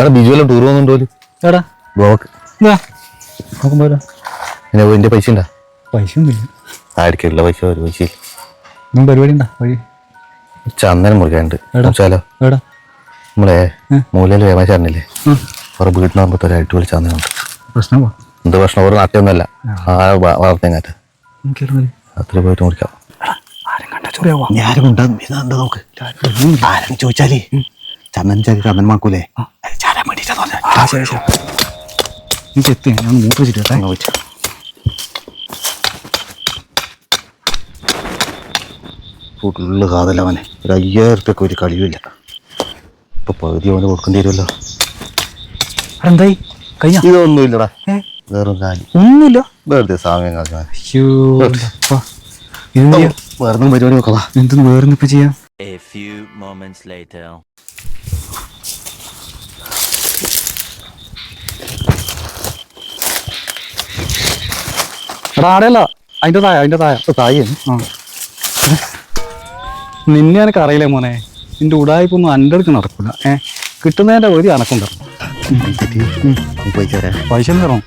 എടാ ബിജുവെല്ലാം ടൂർ പോകുന്നുണ്ടോ എടാ. ബ്ലോക്ക് നോക്കുമ്പോലോ പിന്നെ എന്റെ പൈസ ഉണ്ടാ പൈസ ഒന്നുമില്ല ആയിരിക്കില്ല പൈസ ഒരു പൈസ ഇല്ല. പരിപാടി ഉണ്ടാ? വഴി? ചന്ദനം മുറിക്കാനുണ്ട്. എടാ. എടാ. നമ്മളെ. മൂലയിൽ വേമാചാരനില്ലേ ഉം. അവരുടെ വീട്ടിൽ പറയുമ്പോൾ ഒരു അടിപൊളി ചന്ദനമുണ്ട്. പ്രശ്നം പോ എന്ത് പ്രശ്നം? ഒരു നാട്ടിലൊന്നുമല്ല. ആ. വളർത്തേങ്ങാറ്റ. അത്ര പോയിട്ട് മുറിക്കാം. ചോദിച്ചാലേ. ചന്ദൻ ചന്ദൻ മാക്കൂലേ ശരി ശരി. എനിക്ക് എത്തി ഞാൻ മൂട്ട് വെച്ചിട്ട് ഫുള്ള് കാതല്ല അവനെ. ഒരു അയ്യായിരം റുപ്യക്ക് ഒരു കളിയുമില്ല. ഇപ്പൊ പകുതി അവന് കൊടുക്കേണ്ടി വരുമല്ലോ. എന്തായി കഴിഞ്ഞ? ഇതൊന്നുമില്ലടാ. വേറെ കാലി. ഒന്നുമില്ല. വെറുതെ സമയം അപ്പാ. വേറെ പരിപാടി നോക്കാം എന്തും വേറെ ഇപ്പൊ ചെയ്യാം? A few moments later. എടാ ആടെയല്ല അതിന്റെ തായ അതിന്റെ തായ തായി നിന്നെ എനിക്ക് അറിയില്ലേ മോനെ നിന്റെ ഉടായ്പൊന്നും എന്റെ അടുക്ക് നടക്കൂല ഏ കിട്ടുന്നതിന്റെ ഒരു അനക്കുണ്ടാവും പൈസ തരണം